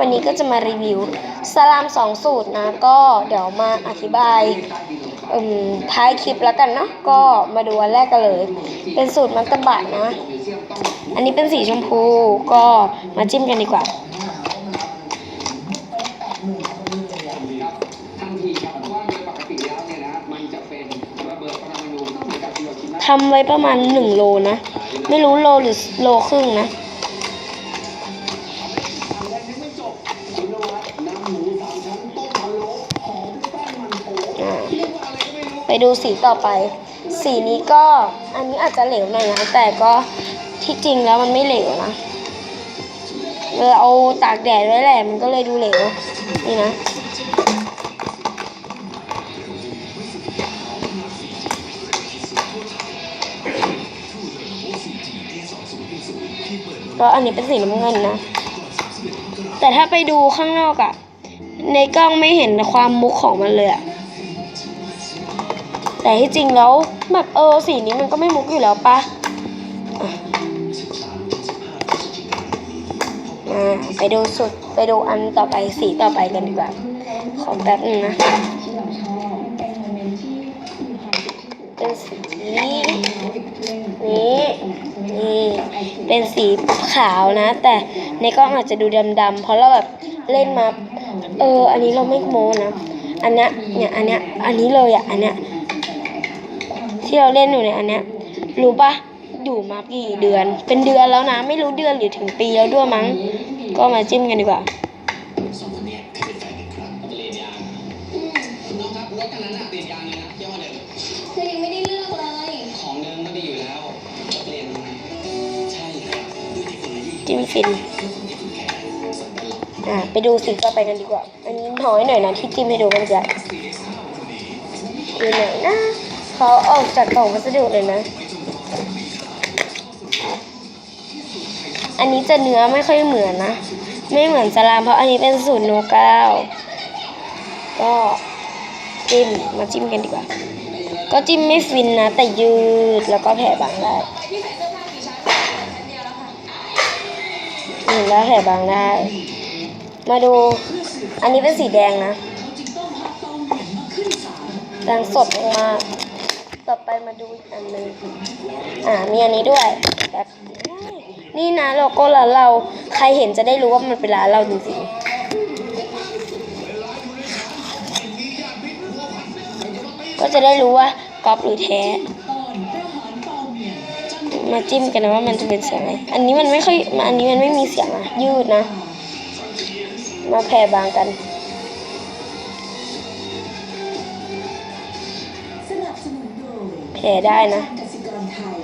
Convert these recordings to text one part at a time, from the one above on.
วันนี้ก็จะมารีวิวสลามสองสูตรนะ ก็เดี๋ยวมาอธิบายท้ายคลิปแล้วกันเนาะก็มาดูอันแรกกันเลย เป็นสูตรมัตตบะนะ อันนี้เป็นสีชมพูก็มาจิ้มกันดีกว่าทันทีครับเพราะว่าโดยปกติแล้วเนี่ยนะมันจะเป็นระเบิดปรมาณูเหมือนกับฮิโรชิมาทำไว้ประมาณหนึ่งโลนะ ไม่รู้โลหรือโลครึ่งนะ ดูสีต่อไป สีนี้ก็อันนี้อาจจะเหลวหน่อยนะแต่ก็ที่จริงแล้วมันไม่เหลวนะเออเอาตากแดดไว้แหละมันก็เลยดูเหลวนี่นะก็อันนี้เป็นสีน้ำเงินนะ แต่ถ้าไปดูข้างนอกอะในกล้องไม่เห็นความมุกของมันเลยอะ แต่ที่จริงแล้วแบบเออสีนี้มันก็ไม่มุกอยู่แล้วปะไปดูสุดไปดูอันต่อไปสีต่อไปกันดีกว่า ขอแป๊บนึงนะเป็นสีนี้นี่เป็นสีขาวนะ แต่ในกล้องอาจจะดูดำๆเพราะเราแบบเล่นมา เออ อันนี้เราไม่โม้นะ อันเนี้ยเนี่ยอันเนี้ยอันนี้เลยอะอันเนี้ย ที่เราเล่นอยู่เนี่ยอันเนี้ยรู้ปะอยู่มากี่เดือน เป็นเดือนแล้วนะ ไม่รู้เดือนหรือถึงปีแล้วด้วยมั้ง ก็มาจิ้มกันดีกว่าสองคนนี้เคยเป็นแฟนกันครับเรียนยางน้องครับรถคันนั้นน่ะติดยางเลยนะยี่ห้อเดิมเธอยังไม่ได้เลือกเลย ของเดิมก็ดีอยู่แล้วจะเปลี่ยนทำไมใช่ครับด้วยเทคโนโลยีจิ้มฟินอ่าไปดูสีต่อไปกันดีกว่า อันนี้น้อยหน่อยนะที่จิ้มให้ดูกันจะดูหน่อยนะเขาออกจากกล่องวัสดุเลยนะ อันนี้จะเนื้อไม่ค่อยเหมือนนะ ไม่เหมือนสลามเพราะอันนี้เป็นสูตรโนเก้าก็จิ้มมาจิ้มกันดีกว่า ก็จิ้มไม่ฟินนะ แต่ยืดแล้วก็แผ่บางได้แล้วแล้วแผ่บางได้ มาดู อันนี้เป็นสีแดงนะ แดงสดมาก ต่อไปมาดูอีกอันหนึงอ่า มีอันนี้ด้วยแบบนี่นะโลโก้ร้านเรา ใครเห็นจะได้รู้ว่ามันเป็นร้านเราจริงๆ ก็จะได้รู้ว่าก๊อปหรือแท้ มาจิ้มกันนะว่ามันจะเป็นเสียงไหนอันนี้มันไม่ค่อย อันนี้มันไม่มีเสียงอะยืดนะ มาแผ่บางกัน ได้นะกสิกรไทย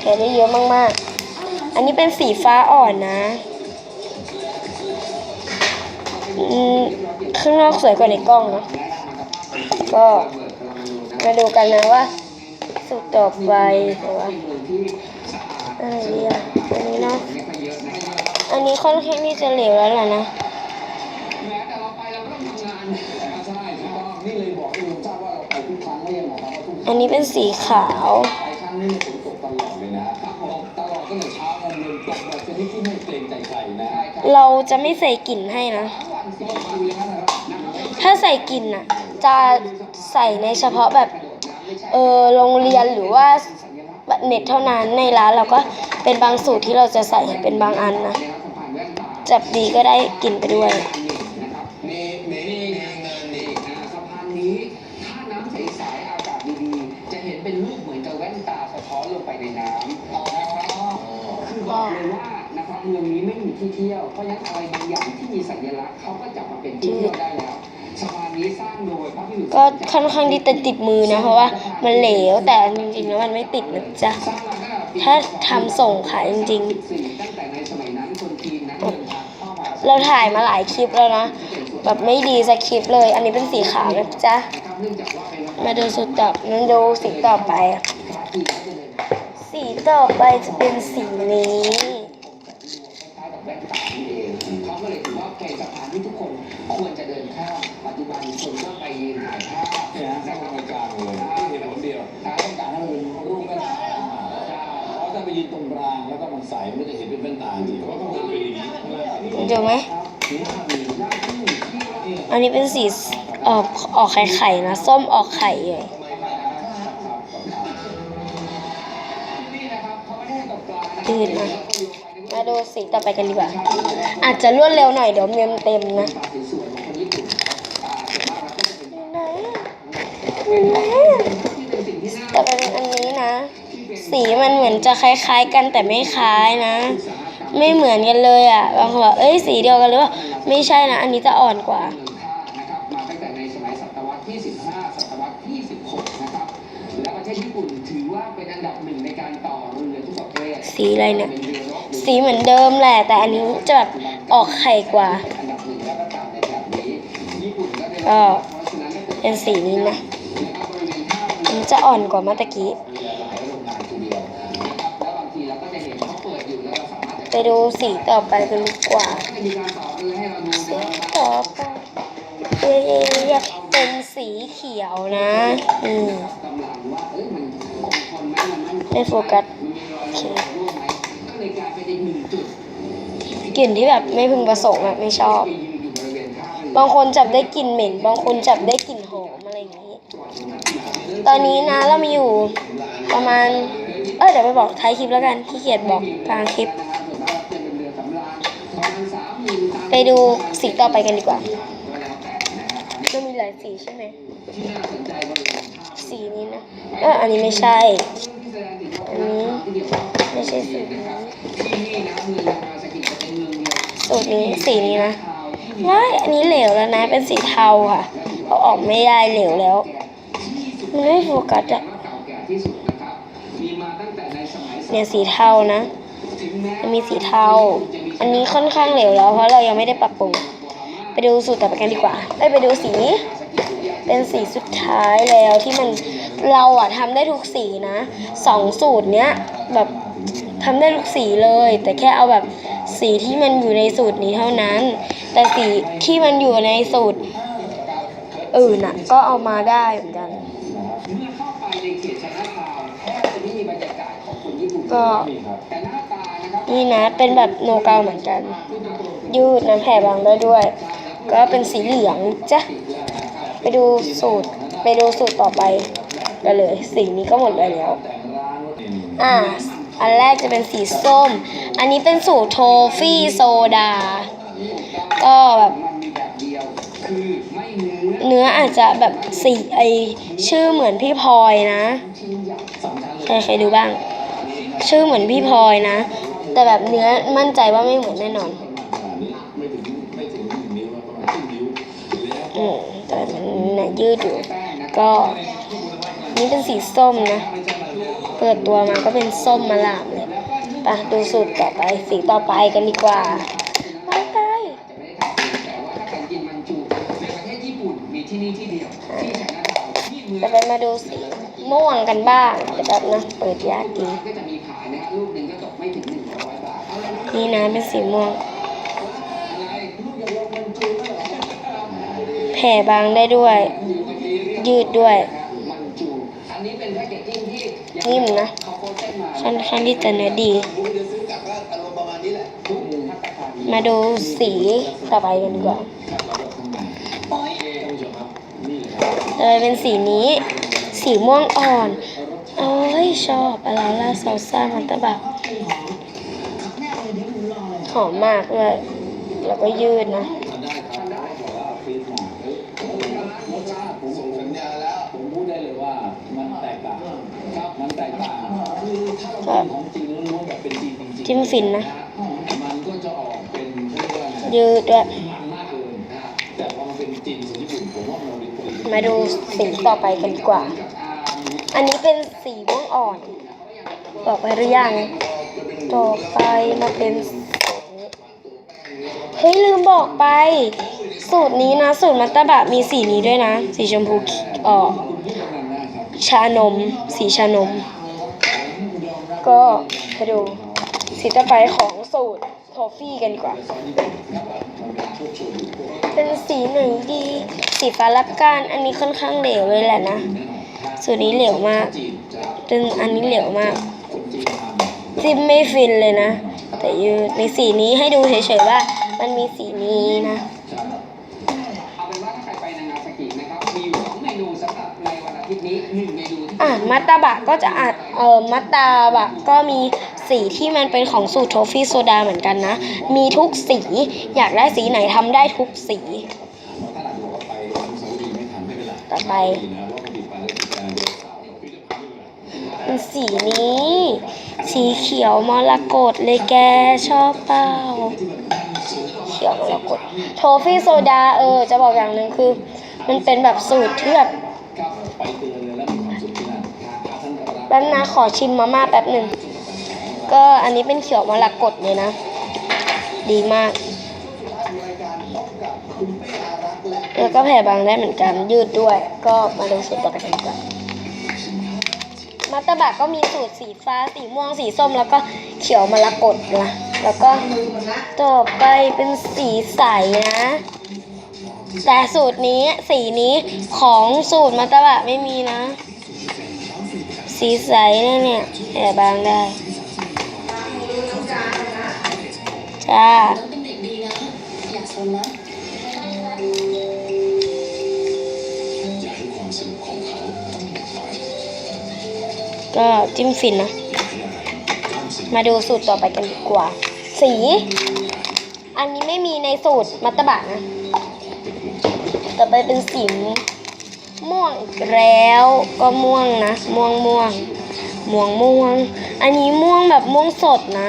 แผ่ได้เยอะมากๆ อันนี้เป็นสีฟ้าอ่อนนะอืมข้างนอกสวยกว่าในกล้องเนอะก็มาดูกันนะว่าสุดต่อไปหรือว่าอะไรดีอะอันนี้เนาะอันนี้ค่อนข้างที่จะเหลวแล้วล่ะนะ อันนี้เป็นสีขาว เราจะไม่ใส่กลิ่นให้นะ ถ้าใส่กลิ่นอะ จะใส่ในเฉพาะแบบ เออโรงเรียนหรือว่าบบเน็ตเท่านั้นในร้านเราก็เป็นบางสูตรที่เราจะใส่เป็นบางอันนะจับดีก็ได้กลิ่นไปด้วย ที่เที่ยว เพราะฉะนั้นอะไรบางอย่างที่มีสัญลักษณ์เขาก็จับมาเป็นที่เที่ยวได้แล้วสะพานนี้สร้างโดยพระพิสุทธิ์ก็ค่อนข้างที่จะติดมือนะ เพราะว่ามันเหลวแต่จริงๆแล้วมันไม่ติดนะจ๊ะสร้างมาตั้งแต่ปีถ้าทำส่งขายจริง14ตั้งแต่ในสมัยนั้นคนจีนนั้นเดินทางเข้ามาๆเราถ่ายมาหลายคลิปแล้วนะ แบบไม่ดีสักคลิปเลย อันนี้เป็นสีขาวนะจ๊ะนะครับเนื่องจากว่าเป็นวัฒนธรรมมาดูสุดต่อนั้นดูสีต่อไปอะสีต่อไปจะเป็นสีนี้ คล้ายๆกับแว่นตานี่เองเขาก็ เลยถือว่าเป็นสะพานที่ทุกคนควรจะเดินข้ามปัจจุบันคนก็ไปยืนถ่ายภาพเนี่ยนะกลางกลางเลยที่เห็นคนเดียวถ้าต้องการให้มันเป็นรูปแว่นตาเพราะถ้าไปยืนตรงกลางแล้วก็มันใสมันก็จะเห็นเป็นแว่นตาจริงเพราะต้องเดินไปอย่างนี้ดูไหมอันนี้เป็นสีออกออกไข่ไข่ๆนะ ส้มออกไข่เลยยืดนะ มาดูสีต่อไปกันดีกว่า อาจจะรวดเร็วหน่อยเดี๋ยวเมมเต็มนะต่อไปเป็นอันนี้นะ สีมันเหมือนจะคล้ายๆกันแต่ไม่คล้ายนะ ไม่เหมือนกันเลยอะ บางคนบอกเอ้ยสีเดียวกันหรือเปล่า ไม่ใช่นะ อันนี้จะอ่อนกว่าสีอะไรเนี่ย สีเหมือนเดิมแหละ แต่อันนี้จะแบบออกไข่กว่าก็เป็นสีนี้นะนะครันจะอ่อนกว่าเมื่อตกี้เรือหลายโรงงานทีเดียวนะครับแล้วบางทีเราก็จะเห็นเขาเปิดอยู่แล้วเราสามารถจะไปดูสีต่อไปกันดีกว่าต่อเรือให้เราดูสีต่อไปเยกเป็นสีเขียวนะ อืมไม่โฟกัส มันมีรอยรั่วรั่วไหมก็เลยกลายเป็นอีกหนึ่งจุด กลิ่นที่แบบไม่พึงประสงค์อะไม่ชอบ บางคนจับได้กลิ่นเหม็น บางคนจับได้กลิ่นหอมอะไรอย่างนี้ ตอนนี้นะเรามีอยู่ประมาณ เออเดี๋ยวไปบอกท้ายคลิปแล้วกันขี้เกียจบอกกลางคลิป ไปดูสีต่อไปกันดีกว่าก็แล้วแต่นะครันมีหลายสีใช่ไหมสีนี้นะเอออันนี้ไม่ใช่ อันนี้ไม่ใช่สีน สูตรนี้สีนี้นะว้าอันนี้เหลวแล้วนะ เป็นสีเทาค่ะเอาออกไม่ได้เหลวแล้วมันไม่โฟกัสอะเก่าแก่ที่สุดมีมาตั้งแต่ในสมัยเนี่ยสีเทานะม้มันมีสีเทา อันนี้ค่อนข้างเหลวแล้วเพราะเรายังไม่ได้ปรับปรุง ไปดูสูตรต่อไปกันดีกว่า ได้ไปดูสีนี้ เป็นสีสุดท้ายแล้วที่มันเราอะทำได้ทุกสีนะสองสูตรเนี้ยแบบ ทำได้ทุกสีเลย แต่แค่เอาแบบสีที่มันอยู่ในสูตรนี้เท่านั้น แต่สีที่มันอยู่ในสูตรอื่นอะก็เอามาได้เหมือนกันก็นี่นะเป็นแบบโนเกาเหมือนกัน ยืดนะแผ่บางได้ด้วย ก็เป็นสีเหลืองจ้ะไปดูสูตรไปดูสูตรต่อไปกันเลย สีนี้ก็หมดไปแล้ว อ่า อันแรกจะเป็นสีส้ม อันนี้เป็นสูตรโทฟี่โซดา ก็แบบเนื้ออาจจะแบบสีไอชื่อเหมือนพี่พลอยนะใหญ่สองชั้นเลยใครเคยดูบ้าง ชื่อเหมือนพี่พลอยนะ แต่แบบเนื้อมั่นใจว่าไม่เหมือนแน่นอนอืมแต่มันยืดอยู่ ก็นี่เป็นสีส้มนะ เปิดตัวมาก็เป็นส้มมะลามเลยปะดูสูตรต่อไปสีต่อไปกันดีกว่าไปไปจะไปมาดูสีม่วงกันบ้างแบบนะเปิดยากจริงนี่นะเป็นสีม่วงแผ่บางได้ด้วย ยืดด้วย มันจูอันนี้เป็นแพ็กเกจจิ้งที่ยัง นิ่มนะเขาโพสต์ให้มาค่อนข้างที่จะเนื้อดีผมจะซื้อกลับก็อารมณ์ประมาณนี้แหละทุกพัตตาคารมาดูสีต่อไปกันดีกว่าครับเราก็ทำใหม่ท่านผู้ชมครับนี่แหละครับเลยเป็นสีนี้ สีม่วงอ่อนโอ้ยชอบอะไรล่าซาลซ่ามันตะบักหอมมากเลย แล้วก็ยืดนะ ทำได้ครับได้บอกว่าฟีดมาเฮ้ยรสชาติผมส่งสัญญาแล้ว ผมพูดได้เลยว่ามันแตกต่างครับมันแตกต่าง คือถ้าเราเป็นของจริงล้วนๆแบบเป็นจริงจริงๆจิ้มฟินนะมันก็จะออกเป็นเขาเรียกว่าไงยืดด้วยมันมากเกินนะฮะแต่พอมันเป็นจีนส่วนญี่ปุ่นผมว่ามันเป็นคนละมาดูสีต่อไปกันดีกว่า อันนี้เป็นสีม่วงอ่อน บอกไปหรือยัง ต่อไปมาเป็นสูตรนี้เฮ้ยลืมบอกไป สูตรนี้นะ สูตรมัตตบะมีสีนี้ด้วยนะ สีชมพูเออชานม สีชานม ก็ไปดูสีต่อไปของสูตรโทฟี่กันดีกว่า เป็นสีไหนดีสีฟ้าละกันอันนี้ค่อนข้างเหลวเลยแหละนะ สูตรนี้เหลวมากจนจะเป็นอันนี้เหลวมาก จิ้มไม่ฟินเลยนะ แต่ยืดในสีนี้ให้ดูเฉยๆว่า มันมีสีนี้นะ มัตตาบะก็จะอาจเอ่อมัตตาบะก็มีสีที่มันเป็นของสูตรโทฟี่โซดาเหมือนกันนะ มีทุกสีอยากได้สีไหนทำได้ทุกสี ต่อไป สีนี้ สีเขียวมรกตเลยแกชอบเปล่าเขียวมรกตโทฟี่โซดาเออ จะบอกอย่างหนึ่งคือ มันเป็นแบบสูตรที่แบบ แป๊บนะขอชิมมาม่าแป๊บหนึ่ง ก็อันนี้เป็นเขียวมรกตเลยนะ ดีมาก แล้วก็แผ่บางได้เหมือนกัน ยืดด้วย ก็มาดูสูตรต่อไปกันดีกว่ามัตตบะก็มีสูตรสีฟ้า สีม่วง สีส้ม แล้วก็เขียวมรกตนะ แล้วก็ต่อไปเป็นสีใสนะ แต่สูตรนี้สีนี้ของสูตรมัตตบะไม่มีนะ สีใสเนี่ยเนี่ยแผ่บางได้ จ้าต้องเป็นเด็กดีนะอย่าซนนะอย่าให้ความสนุกของเขาไปก็จิ้มฟินนะ มาดูสูตรต่อไปกันดีกว่า สี อันนี้ไม่มีในสูตรมัตตบะนะ ต่อไปเป็นสี ม่วงอีกแล้วก็ม่วงนะ ม่วงม่วงม่วงม่วง อันนี้ม่วงแบบม่วงสดนะ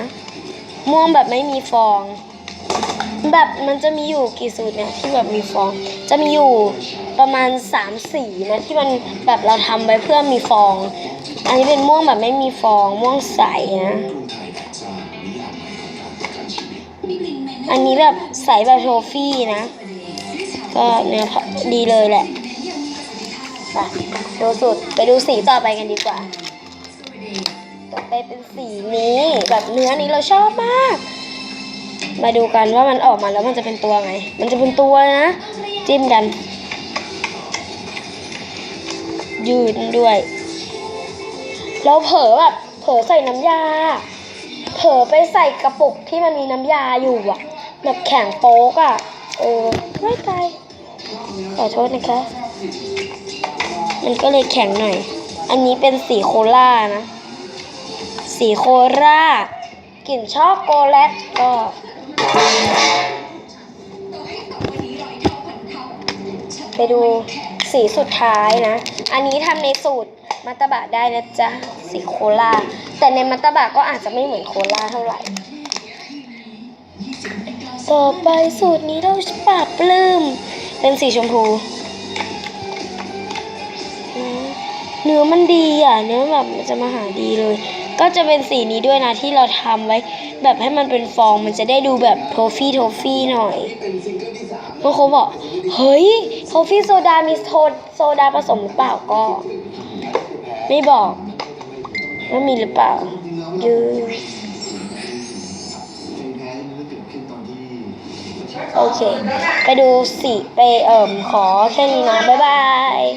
ม่วงแบบไม่มีฟอง แบบมันจะมีอยู่กี่สูตรเนี่ยที่แบบมีฟอง จะมีอยู่ประมาณ3สีนะที่มันแบบเราทำไว้เพื่อมีฟอง อันนี้เป็นม่วงแบบไม่มีฟอง ม่วงใสนะ อันนี้แบบใสแบบโทฟี่นะ ก็เนื้อดีเลยแหละ ไปดูสูตรไปดูสีต่อไปกันดีกว่า ต่อไปเป็นสีนี้แบบเนื้อนี้เราชอบมาก มาดูกันว่ามันออกมาแล้วมันจะเป็นตัวไง มันจะเป็นตัวนะ จิ้มกัน ยืนด้วย เราเผลอแบบเผลอใส่น้ำยา เผลอไปใส่กระปุกที่มันมีน้ำยาอยู่อะแบบแข็งโป๊กอะเออไม่ตายขอโทษนะคะ มันก็เลยแข็งหน่อย อันนี้เป็นสีโคล่านะ สีโคล่ากลิ่นชอบโกแลตก็ไปดูสีสุดท้ายนะ อันนี้ทำในสูตรมัตตบะได้นะจ๊ะ สีโคลา แต่ในมัตตบะก็อาจจะไม่เหมือนโคลาเท่าไหร่ ต่อไปสูตรนี้เราปรับปลื้ม เป็นสีชมพู เนื้อมันดีอะ เนื้อแบบมันจะมาหาดีเลย ก็จะเป็นสีนี้ด้วยนะที่เราทำไว้ แบบให้มันเป็นฟองมันจะได้ดูแบบโทฟี่โทฟี่หน่อยบางคนบอกเฮ้ยโทฟี่โซดามีโซโซดาผสมหรือเปล่าก็ ไม่บอกว่ามีหรือเปล่ายืโอเค ไปดูสีไปเอ่มขอแค่นี้นะ บ๊ายบาย